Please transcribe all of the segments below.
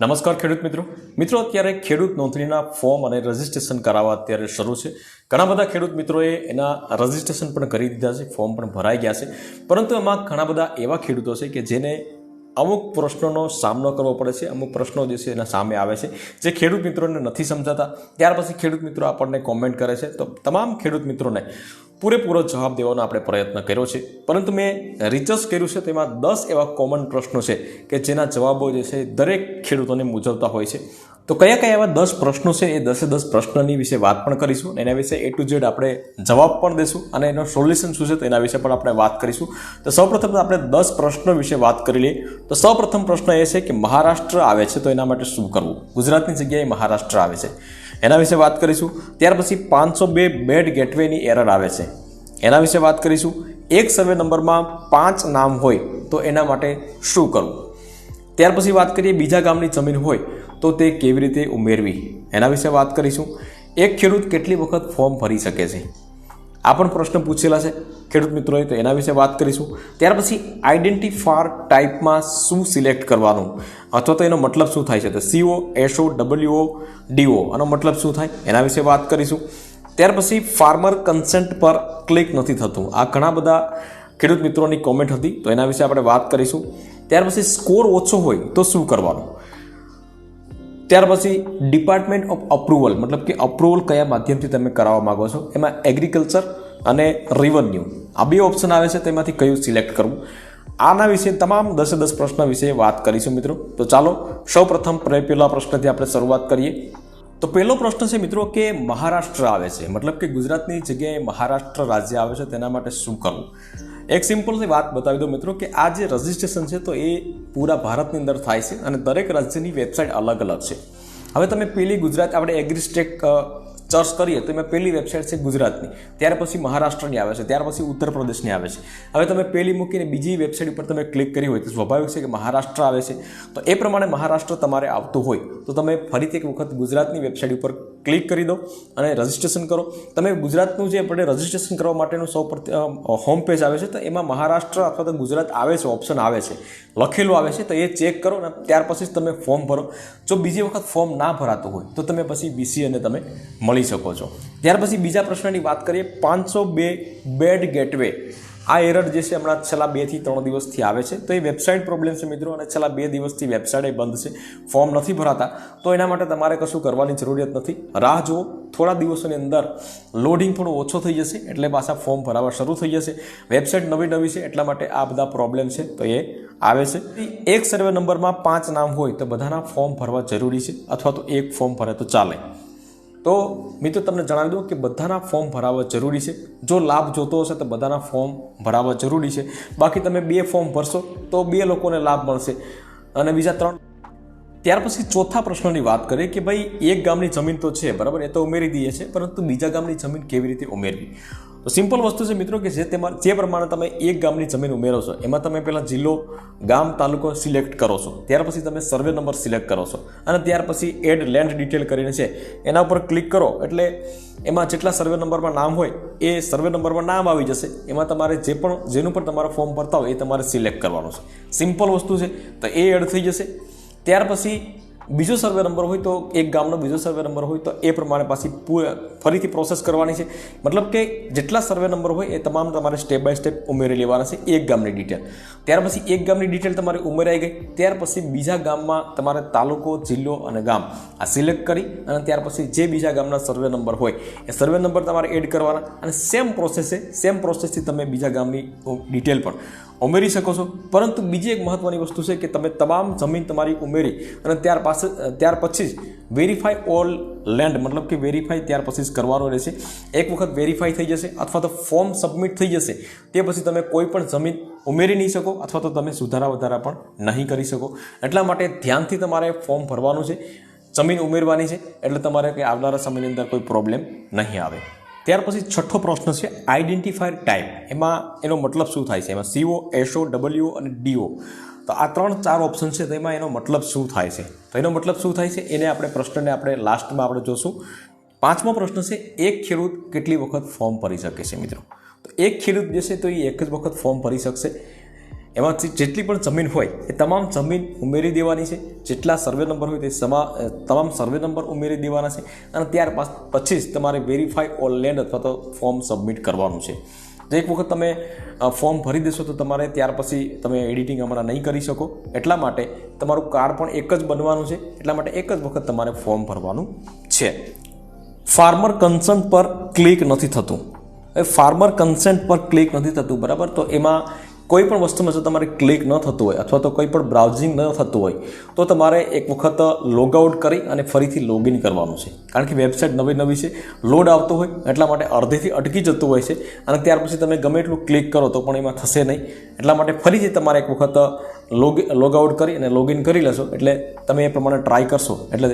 નમસ્કાર ખેડૂત મિત્રો. મિત્રો, અત્યારે ખેડૂત નોંધણીના ફોર્મ અને રજિસ્ટ્રેશન કરાવવા અત્યારે શરૂ છે. ઘણા બધા ખેડૂત મિત્રોએ એના રજિસ્ટ્રેશન પણ કરી દીધા છે ફોર્મ પણ ભરાઈ ગયા છે. પરંતુ એમાં ઘણા બધા એવા ખેડૂતો છે કે જેને અમુક પ્રશ્નોનો સામનો કરવો પડે છે, અમુક પ્રશ્નો જે છે એના સામે આવે છે, જે ખેડૂત મિત્રોને નથી સમજાતા. ત્યાર પછી ખેડૂત મિત્રો આપણને કોમેન્ટ કરે છે. તો તમામ ખેડૂત મિત્રોને પૂરેપૂરો જવાબ દેવાનો આપણે પ્રયત્ન કર્યો છે. પરંતુ મેં રિસર્ચ કર્યું છે, તેમાં દસ એવા કોમન પ્રશ્નો છે કે જેના જવાબો જે છે દરેક ખેડૂતોને મૂંઝવતા હોય છે. તો કયા કયા એવા દસ પ્રશ્નો છે, એ દસે દસ પ્રશ્નની વિશે વાત પણ કરીશું એના વિશે એ ટુ ઝેડ આપણે જવાબ પણ દઈશું અને એનો સોલ્યુશન શું છે તો એના વિશે પણ આપણે વાત કરીશું. તો સૌપ્રથમ આપણે દસ પ્રશ્નો વિશે વાત કરી લઈએ. તો સૌપ્રથમ પ્રશ્ન એ છે કે મહારાષ્ટ્ર આવે છે, તો એના માટે શું કરવું? ગુજરાતની જગ્યાએ મહારાષ્ટ્ર આવે છે. એના વિશે વાત કરીશું. ત્યાર પછી પાંચસો બે બેડ ગેટવેની એરર આવે છે. એના વિશે વાત કરીશું. એક સર્વે નંબરમાં પાંચ નામ હોય તો એના માટે શું કરવું? ત્યાર પછી વાત કરીએ બીજા ગામની જમીન હોય તો તે કેવી રીતે ઉમેરવી? એના વિશે વાત કરીશું. એક ખેડૂત કેટલી વખત ફોર્મ ભરી શકે છે? આ પણ પ્રશ્ન પૂછેલા છે. ખેડૂત મિત્રોએ તો એના વિશે વાત કરીશું. ત્યાર પછી આઈડેન્ટિફાર ટાઈપમાં શું સિલેક્ટ કરવાનું? અથવા તો એનો મતલબ શું થાય છે? તો સીઓ એસઓ ડબલ્યુઓ ડીઓ આનો મતલબ શું થાય? એના વિશે વાત કરીશું. ત્યાર પછી ફાર્મર કન્સેન્ટ પર ક્લિક નથી થતું. આ ઘણા બધા ખેડૂત મિત્રોની કોમેન્ટ હતી, તો એના વિશે આપણે વાત કરીશું. ત્યાર પછી સ્કોર ઓછો હોય તો શું કરવાનું? ત્યાર પછી ડિપાર્ટમેન્ટ ઓફ અપ્રુવલ મતલબ કે અપ્રુવલ કયા માધ્યમથી તમે કરાવવા માગો છો? એમાં એગ્રીકલ્ચર અને રિવન્યુ આ બે ઓપ્શન આવે છે, તેમાંથી કયું સિલેક્ટ કરવું? આના વિશે તમામ દસે દસ પ્રશ્ન વિશે વાત કરીશું મિત્રો. તો ચાલો સૌ પ્રથમ પહેલા પ્રશ્નથી આપણે શરૂઆત કરીએ. તો પહેલો પ્રશ્ન છે મિત્રો કે મહારાષ્ટ્ર આવે છે. મતલબ કે ગુજરાતની જગ્યાએ મહારાષ્ટ્ર રાજ્ય આવે છે, તેના માટે શું કરવું? એક સિમ્પલથી વાત બતાવી દો મિત્રો કે આ જે રજિસ્ટ્રેશન છે તો એ પૂરા ભારતની અંદર થાય છે અને દરેક રાજ્યની વેબસાઇટ અલગ અલગ છે. હવે તમે પેલી ગુજરાત, આપણે એગ્રીસ્ટેક સર્ચ કરીએ તો એમાં પહેલી વેબસાઇટ છે ગુજરાતની. ત્યાર પછી મહારાષ્ટ્રની આવે છે, ત્યાર પછી ઉત્તર પ્રદેશની આવે છે. હવે તમે પહેલી મૂકીને બીજી વેબસાઇટ ઉપર તમે ક્લિક કરી હોય તો સ્વાભાવિક છે કે મહારાષ્ટ્ર આવે છે. તો એ પ્રમાણે મહારાષ્ટ્ર તમારે આવતું હોય, તો તમે ફરીથી એક વખત ગુજરાતની વેબસાઇટ ઉપર ક્લિક કરી દો અને રજિસ્ટ્રેશન કરો. તમે ગુજરાતનું જે આપણે રજિસ્ટ્રેશન કરવા માટેનું સૌ હોમ પેજ આવે છે, તો એમાં મહારાષ્ટ્ર અથવા તો ગુજરાત આવે છે ઓપ્શન આવે છે. લખેલું આવે છે, તો એ ચેક કરો ને ત્યાર પછી જ તમે ફોર્મ ભરો. જો બીજી વખત ફોર્મ ના ભરાતું હોય, તો તમે પછી બીસી અને તમે મળી શકો છો. ત્યાર પછી બીજા પ્રશ્નની વાત કરીએ, પાંચસો બે બેડ ગેટવે. આ એરર જે છે હમણાં છેલ્લા બેથી ત્રણ દિવસથી આવે છે. તો એ વેબસાઇટ પ્રોબ્લેમ છે મિત્રો, અને છેલ્લા બે દિવસથી વેબસાઇટ બંધ છે. ફોર્મ નથી ભરાતા. તો એના માટે તમારે કશું કરવાની જરૂરિયાત નથી. રાહ જુઓ, થોડા દિવસોની અંદર લોડિંગ પણ ઓછો થઈ જશે, એટલે પાછા ફોર્મ ભરાવા શરૂ થઈ જશે. વેબસાઇટ નવી નવી છે, એટલા માટે આ બધા પ્રોબ્લેમ છે, તો એ આવે છે. એક સર્વે નંબરમાં પાંચ નામ હોય, તો બધાના ફોર્મ ભરવા જરૂરી છે, અથવા તો એક ફોર્મ ભરે તો ચાલે. તો મિત્રો તમને જણાવી દઉં કે બધાના ફોર્મ ભરાવવા જરૂરી છે. જો લાભ જોતો હશે તો બધાના ફોર્મ ભરાવવા જરૂરી છે. બાકી તમે બે ફોર્મ ભરશો તો બે લોકોને લાભ મળશે. અને બીજા ત્રણ ત્યાર પછી ચોથા પ્રશ્નની વાત કરીએ કે ભાઈ એક ગામની જમીન તો છે, બરાબર? એ તો ઉમેરી દઈએ છે પરંતુ બીજા ગામની જમીન કેવી રીતે ઉમેરવી? તો સિમ્પલ વસ્તુ છે મિત્રો કે જે તેમાં જે પ્રમાણે તમે એક ગામની જમીન ઉમેરો છો, એમાં તમે પહેલાં જિલ્લો, ગામ, તાલુકો સિલેક્ટ કરો છો. ત્યાર પછી તમે સર્વે નંબર સિલેક્ટ કરો છો. અને ત્યાર પછી એડ લેન્ડ ડિટેલ કરીને છે, એના ઉપર ક્લિક કરો. એટલે એમાં જેટલા સર્વે નંબરમાં નામ હોય, એ સર્વે નંબરમાં નામ આવી જશે. એમાં તમારે જે પણ જેનું પણ તમારે ફોર્મ ભરતા હોય, એ તમારે સિલેક્ટ કરવાનું છે. સિમ્પલ વસ્તુ છે, તો એ એડ થઈ જશે. ત્યાર પછી બીજો સર્વે નંબર હોય તો એક ગામનો બીજો સર્વે નંબર હોય તો એ પ્રમાણે પાછી ફરીથી પ્રોસેસ કરવાની છે. મતલબ કે જેટલા સર્વે નંબર હોય એ તમામ તમારે સ્ટેપ બાય સ્ટેપ ઉમેરી લેવાના છે એક ગામની ડિટેલ ત્યાર પછી એક ગામની ડિટેલ તમારી ઉમેરાઈ ગઈ. ત્યાર પછી બીજા ગામમાં તમારે તાલુકો, જિલ્લો અને ગામ આ સિલેક્ટ કરી અને ત્યાર પછી જે બીજા ગામના સર્વે નંબર હોય એ સર્વે નંબર તમારે એડ કરવાના અને સેમ પ્રોસેસ સેમ પ્રોસેસથી તમે બીજા ગામની ડિટેલ પણ ઉમેરી શકો છો. પરંતુ બીજી એક મહત્ત્વની વસ્તુ છે કે તમે તમામ જમીન તમારી ઉમેરી અને ત્યાર પાસે, ત્યાર પછી જ વેરીફાઈ ઓલ લેન્ડ મતલબ કે વેરીફાઈ ત્યાર પછી જ કરવાનો રહેશે. એક વખત વેરીફાઈ થઈ જશે અથવા તો ફોર્મ સબમિટ થઈ જશે. તે પછી તમે કોઈ પણ જમીન ઉમેરી નહીં શકો અથવા તો તમે સુધારા વધારા પણ નહીં કરી શકો. એટલા માટે ધ્યાનથી તમારે ફોર્મ ભરવાનું છે. જમીન ઉમેરવાની છે એટલે તમારે કે આવનારા સમયની અંદર કોઈ પ્રોબ્લેમ નહીં આવે. ત્યાર પછી છઠ્ઠો પ્રશ્ન છે આઈડેન્ટિફાયર ટાઈપ એમાં એનો મતલબ શું થાય છે? એમાં સીઓ એસઓ ડબલ્યુ અને ડીઓ તો આ ત્રણ ચાર ઓપ્શન છે તેમાં એનો મતલબ શું થાય છે? તો એનો મતલબ શું થાય છે? એને આપણે પ્રશ્નને આપણે લાસ્ટમાં આપણે જોશું. પાંચમો પ્રશ્ન છે, એક ખેડૂત કેટલી વખત ફોર્મ ભરી શકે છે મિત્રો? તો એક ખેડૂત જે તો એ એક જ વખત ફોર્મ ભરી શકશે. એમાંથી જેટલી પણ જમીન હોય, એ તમામ જમીન ઉમેરી દેવાની છે. જેટલા સર્વે નંબર હોય તે સમા તમામ સર્વે નંબર ઉમેરી દેવાના છે. અને ત્યાર પછી જ તમારે વેરીફાઈ ઓલ લેન્ડ અથવા તો ફોર્મ સબમિટ કરવાનું છે. જે એક વખત તમે ફોર્મ ભરી દેશો તો તમારે ત્યાર પછી તમે એડિટિંગ હમણાં નહીં કરી શકો. એટલા માટે તમારું કાર્ડ પણ એક જ બનવાનું છે. એટલા માટે એક જ વખત તમારે ફોર્મ ભરવાનું છે. ફાર્મર કન્સન્ટ પર ક્લિક નથી થતું. એ ફાર્મર કન્સન્ટ પર ક્લિક નથી થતું, બરાબર? તો એમાં કોઈ પણ વસ્તુમાં જો તમારે ક્લિક ન થતું હોય અથવા તો કોઈ પણ બ્રાઉઝિંગ ન થતું હોય, તો તમારે એક વખત લોગ આઉટ કરી અને ફરીથી લોગિન કરવાનું છે. કારણ કે વેબસાઇટ નવી નવી છે લોડ આવતો હોય, એટલા માટે અડધેથી અટકી જતું હોય છે અને ત્યાર પછી તમે ગમે એટલું ક્લિક કરો તો પણ એમાં થશે નહીં. એટલા માટે ફરીથી તમારે એક વખત લોગ આઉટ કરી અને લોગિન કરી લેશો, એટલે તમે એ પ્રમાણે ટ્રાય કરશો, એટલે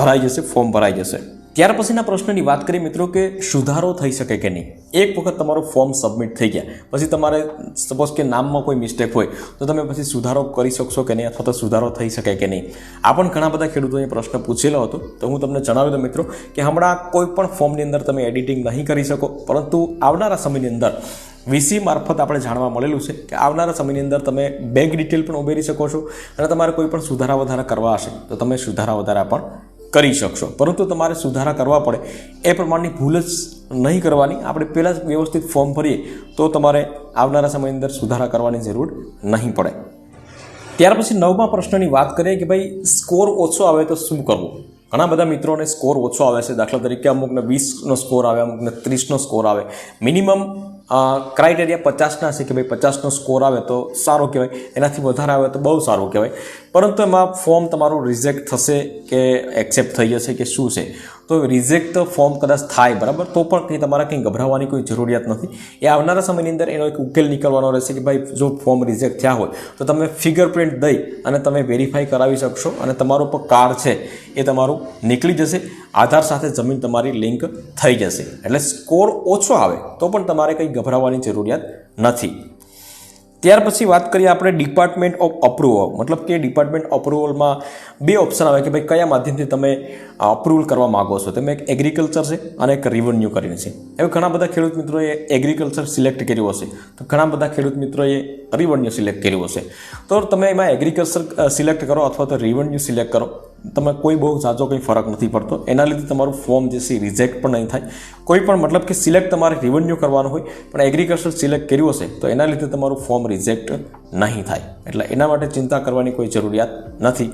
ભરાઈ જશે ફોર્મ ભરાઈ જશે. ત્યાર પછીના પ્રશ્નની વાત કરીએ મિત્રો કે સુધારો થઈ શકે કે નહીં? એક વખત તમારું ફોર્મ સબમિટ થઈ ગયા. પછી તમારે સપોઝ કે નામમાં કોઈ મિસ્ટેક હોય, તો તમે પછી સુધારો કરી શકશો કે નહીં અથવા તો સુધારો થઈ શકે કે નહીં? આ પણ ઘણા બધા ખેડૂતોએ પ્રશ્ન પૂછેલો હતો. તો હું તમને જણાવી દઉં મિત્રો કે હમણાં કોઈ પણ ફોર્મની અંદર તમે એડિટિંગ નહીં કરી શકો. પરંતુ આવનારા સમયની અંદર વીસી મારફત આપણે જાણવા મળેલું છે કે આવનારા સમયની અંદર તમે બેંક ડિટેલ પણ ઉમેરી શકો છો અને તમારે કોઈ પણ સુધારા વધારા કરવા હશે. તો તમે સુધારા વધારા પણ કરી શકશો. પરંતુ તમારે સુધારા કરવા પડે. એ પ્રમાણની ભૂલ જ નહીં કરવાની. આપણે પહેલાં વ્યવસ્થિત ફોર્મ ભરીએ તો તમારે આવનારા સમયની અંદર સુધારા કરવાની જરૂર નહીં પડે. ત્યાર પછી નવમા પ્રશ્નની વાત કરીએ કે ભાઈ, સ્કોર ઓછો આવે તો શું કરવું? ઘણા બધા મિત્રોને સ્કોર ઓછો આવે છે. દાખલા તરીકે અમુકને વીસનો સ્કોર આવે, અમુકને ત્રીસનો સ્કોર આવે. મિનિમમ ક્રાઇટેરિયા પચાસના છે કે ભાઈ પચાસનો સ્કોર આવે તો સારો કહેવાય. એનાથી વધારે આવે તો બહુ સારું કહેવાય. પરંતુ એમાં ફોર્મ તમારું રિજેક્ટ થશે કે એક્સેપ્ટ થઈ જશે કે શું છે? તો રિજેક્ટ ફોર્મ કદાચ થાય, બરાબર? તો પણ કંઈ તમારે કંઈ ગભરાવાની કોઈ જરૂરિયાત નથી. એ આવનારા સમયની અંદર એનો એક ઉકેલ નીકળવાનો રહેશે કે ભાઈ જો ફોર્મ રિજેક્ટ થયા હોય, તો તમે ફિંગરપ્રિન્ટ દઈ અને તમે વેરીફાઈ કરાવી શકશો અને તમારો પણ કાર્ડ છે એ તમારું નીકળી જશે. આધાર સાથે જમીન તમારી લિંક થઈ જશે. એટલે સ્કોર ઓછો આવે તો પણ તમારે કંઈ ગભરાવાની જરૂરિયાત નથી. ત્યાર પછી વાત કરીએ આપણે ડિપાર્ટમેન્ટ ઓફ અપ્રુવલ મતલબ કે ડિપાર્ટમેન્ટ અપ્રુવલમાં બે ઓપ્શન આવે કે ભાઈ કયા માધ્યમથી તમે અપ્રુવલ કરવા માગો છો. તમે એક એગ્રીકલ્ચર છે અને એક રિવન્યુ કરીને છે. એવું ઘણા બધા ખેડૂત મિત્રોએ એગ્રીકલ્ચર સિલેક્ટ કર્યું હશે. તો ઘણા બધા ખેડૂત મિત્રોએ રિવન્યુ સિલેક્ટ કર્યું હશે. તો તમે એમાં એગ્રીકલ્ચર સિલેક્ટ કરો અથવા તો રિવન્યુ સિલેક્ટ કરો. તમે કોઈ બહુ ઝાઝો કંઈ ફરક નથી પડતો. એના લીધે તમારું ફોર્મ જે છે રિજેક્ટ પણ નહીં થાય. કોઈ પણ મતલબ કે સિલેક્ટ તમારે રિવન્યુ કરવાનું હોય, પણ એગ્રીકલ્ચર સિલેક્ટ કર્યું હશે, તો એના લીધે તમારું ફોર્મ રિજેક્ટ નહીં થાય. એટલે એના માટે ચિંતા કરવાની કોઈ જરૂરિયાત નથી.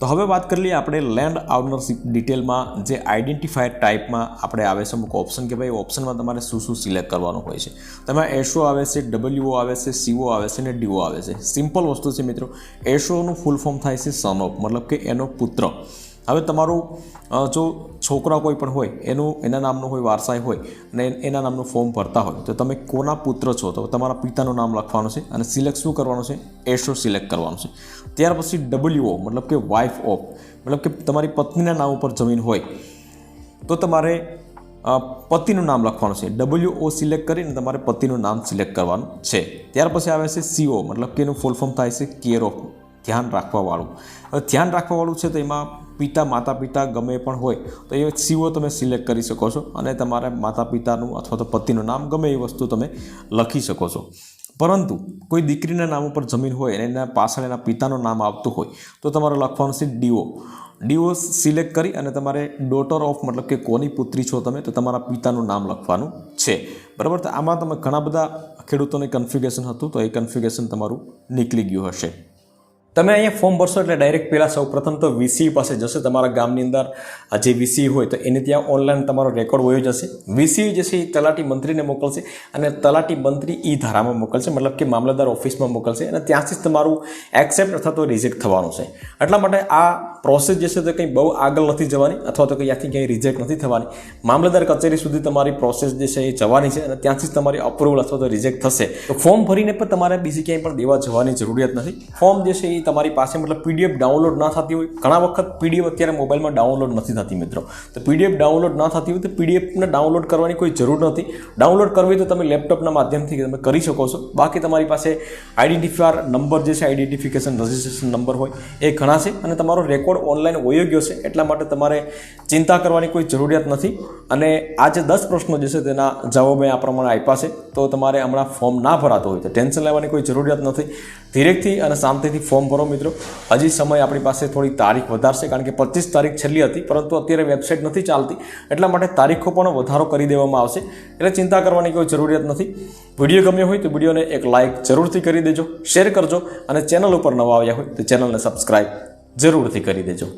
તો હવે વાત કરી લઈએ આપણે લેન્ડ ઓનરશીપ ડિટેલમાં જે આઈડેન્ટિફાયર ટાઈપમાં આપણે આવે છે અમુક ઓપ્શન કે ભાઈ ઓપ્શનમાં તમારે શું શું સિલેક્ટ કરવાનું હોય છે. તેમાં એશો આવે છે ડબલ્યુઓ આવે છે સીઓ આવે છે અને ડીઓ આવે છે. સિમ્પલ વસ્તુ છે મિત્રો એશોનું ફૂલ ફોર્મ થાય છે સન ઓફ મતલબ કે એનો પુત્ર. હવે તમારું જો છોકરા કોઈ પણ હોય, એનું, એના નામનું હોય વારસાઈ હોય અને એના નામનું ફોર્મ ભરતા હોય, તો તમે કોના પુત્ર છો? તો તમારા પિતાનું નામ લખવાનું છે અને સિલેક્ટ શું કરવાનું છે? એશો સિલેક્ટ કરવાનું છે. ત્યાર પછી ડબલ્યુઓ મતલબ કે વાઇફ ઓફ, મતલબ કે તમારી પત્નીના નામ ઉપર જમીન હોય, તો તમારે પતિનું નામ લખવાનું છે. ડબલ્યુ ઓ સિલેક્ટ કરીને તમારે પતિનું નામ સિલેક્ટ કરવાનું છે. ત્યાર પછી આવે છે સીઓ મતલબ કે એનું ફૂલ ફોર્મ થાય છે કેર ઓફ ધ્યાન રાખવાવાળું. ધ્યાન રાખવાવાળું છે તો એમાં પિતા માતા પિતા ગમે પણ હોય, તો એ સીઓ તમે સિલેક્ટ કરી શકો છો અને તમારા માતા પિતાનું અથવા તો પતિનું નામ ગમે એ વસ્તુ તમે લખી શકો છો. પરંતુ કોઈ દીકરીના નામ ઉપર જમીન હોય અને એના પાછળ એના પિતાનું નામ આવતું હોય, તો તમારે લખવાનું છે ડીઓ. ડીઓ સિલેક્ટ કરી અને તમારે ડોટર ઓફ મતલબ કે કોની પુત્રી છો તમે, તો તમારા પિતાનું નામ લખવાનું છે. બરાબર? તો આમાં તમે ઘણા બધા ખેડૂતોને કન્ફિગેશન હતું, તો એ કન્ફિગેશન તમારું નીકળી ગયું હશે. તમે અહીંયા ફોર્મ ભરશો એટલે ડાયરેક્ટ પહેલાં સૌ પ્રથમ તો વીસી પાસે જશે તમારા ગામની અંદર. જે વીસી હોય તો એને ત્યાં ઓનલાઈન તમારો રેકોર્ડ વયો જશે. વીસી જે છે એ તલાટી મંત્રીને મોકલશે અને તલાટી મંત્રી ઈ ધારામાં મોકલશે, મતલબ કે મામલતદાર ઓફિસમાં મોકલશે અને ત્યાંથી જ તમારું એક્સેપ્ટ અથવા તો રિજેક્ટ થવાનું છે. એટલા માટે આ પ્રોસેસ જે છે તે કંઈ બહુ આગળ નથી જવાની અથવા તો કંઈ ત્યાંથી ક્યાંય રિજેક્ટ નથી થવાની. મામલતદાર કચેરી સુધી તમારી પ્રોસેસ જે છે એ જવાની છે અને ત્યાંથી જ તમારી અપ્રુવલ અથવા તો રિજેક્ટ થશે. તો ફોર્મ ભરીને પણ તમારે બીજી ક્યાંય પણ દેવા જવાની જરૂરિયાત નથી. ફોર્મ જે છે એ તમારી પાસે મતલબ પીડીએફ ડાઉનલોડ ના થતી હોય, ઘણા વખત પીડીએફ અત્યારે મોબાઈલમાં ડાઉનલોડ નથી થતી મિત્રો. તો પીડીએફ ડાઉનલોડ ના થતી હોય તો પીડીએફને ડાઉનલોડ કરવાની કોઈ જરૂર નથી. ડાઉનલોડ કરવી તો તમે લેપટોપના માધ્યમથી તમે કરી શકો છો. બાકી તમારી પાસે આઈડેન્ટિફાયર નંબર જે છે આઈડેન્ટિફિકેશન રજિસ્ટ્રેશન નંબર હોય, એ ઘણા છે અને તમારો રેકોર્ડ ઓનલાઈન વયો ગયો છે, એટલા માટે તમારે ચિંતા કરવાની કોઈ જરૂરિયાત નથી. અને આ જે દસ પ્રશ્નો જે છે તેના જવાબ મેં આ પ્રમાણે આપ્યા છે. તો તમારે હમણાં ફોર્મ ના ભરાતો હોય તો ટેન્શન લેવાની કોઈ જરૂરિયાત નથી. ધીરેકથી અને શાંતિથી ફોર્મ ભરો મિત્રો. હજી સમય આપણી પાસે થોડી તારીખ વધારશે કારણ કે પચીસ તારીખ છેલ્લી હતી, પરંતુ અત્યારે વેબસાઇટ નથી ચાલતી. એટલા માટે તારીખો પણ વધારો કરી દેવામાં આવશે. એટલે ચિંતા કરવાની કોઈ જરૂરિયાત નથી. વીડિયો ગમ્યો હોય તો વિડીયોને એક લાઇક જરૂરથી કરી દેજો, શેર કરજો અને ચેનલ ઉપર નવા આવ્યા હોય તો ચેનલને સબસ્ક્રાઈબ જરૂરથી કરી દેજો.